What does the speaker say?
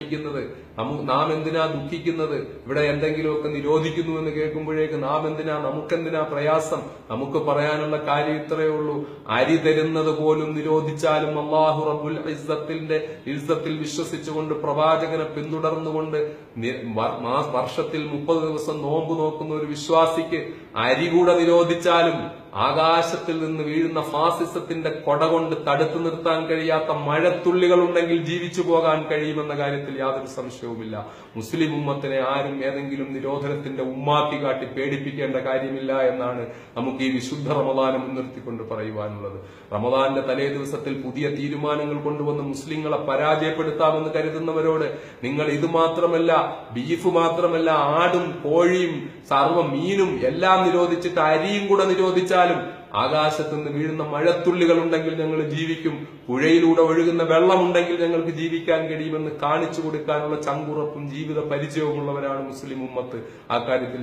ദുഃഖിക്കുന്നത്? നമു- നാം എന്തിനാ ദുഃഖിക്കുന്നത്? ഇവിടെ എന്തെങ്കിലുമൊക്കെ നിരോധിക്കുന്നു എന്ന് കേൾക്കുമ്പോഴേക്ക് നാം എന്തിനാ നമുക്കെന്തിനാ പ്രയാസം? നമുക്ക് പറയാനുള്ള കാര്യം ഇത്രയേ ഉള്ളൂ. അരി തരുന്നത് പോലും നിരോധിച്ചാലും അള്ളാഹു റബുൽ ഇസ്സത്തിന്റെ ഇസ്സത്തിൽ വിശ്വസിച്ചുകൊണ്ട് പ്രവാചകനെ പിന്തുടർന്നുകൊണ്ട് വർഷത്തിൽ മുപ്പത് ദിവസം നോമ്പ് നോക്കുന്ന ഒരു വിശ്വാസിക്ക് അരി കൂടെ നിരോധിച്ചാലും ആകാശത്തിൽ നിന്ന് വീഴുന്ന ഫാസിസത്തിന്റെ കൊട കൊണ്ട് തടുത്തു നിർത്താൻ കഴിയാത്ത മഴത്തുള്ളികൾ ഉണ്ടെങ്കിൽ ജീവിച്ചു പോകാൻ കഴിയുമെന്ന കാര്യത്തിൽ യാതൊരു സംശയവുമില്ല. മുസ്ലിം ഉമ്മത്തിനെ ആരും ഏതെങ്കിലും നിരോധനത്തിന്റെ ഉമ്മാക്കി കാട്ടി പേടിപ്പിക്കേണ്ട കാര്യമില്ല എന്നാണ് നമുക്ക് ഈ വിശുദ്ധ റമദാനം മുൻനിർത്തിക്കൊണ്ട് പറയുവാനുള്ളത്. റമദാന്റെ തലേ ദിവസത്തിൽ പുതിയ തീരുമാനങ്ങൾ കൊണ്ടുവന്ന് മുസ്ലിങ്ങളെ പരാജയപ്പെടുത്താമെന്ന് കരുതുന്നവരോട് നിങ്ങൾ ഇത് മാത്രമല്ല ബീഫ് മാത്രമല്ല ആടും കോഴിയും സർവ മീനും എല്ലാം നിരോധിച്ചിട്ട് അരിയും കൂടെ നിരോധിച്ചാലും ആകാശത്ത് നിന്ന് വീഴുന്ന മഴത്തുള്ളികൾ ഉണ്ടെങ്കിൽ ഞങ്ങൾ ജീവിക്കും. പുഴയിലൂടെ ഒഴുകുന്ന വെള്ളമുണ്ടെങ്കിൽ ഞങ്ങൾക്ക് ജീവിക്കാൻ കഴിയുമെന്ന് കാണിച്ചു കൊടുക്കാനുള്ള ചങ്കുറപ്പും ജീവിത പരിചയവുമുള്ളവരാണ് മുസ്ലിം ഉമ്മത്ത്. ആ കാര്യത്തിൽ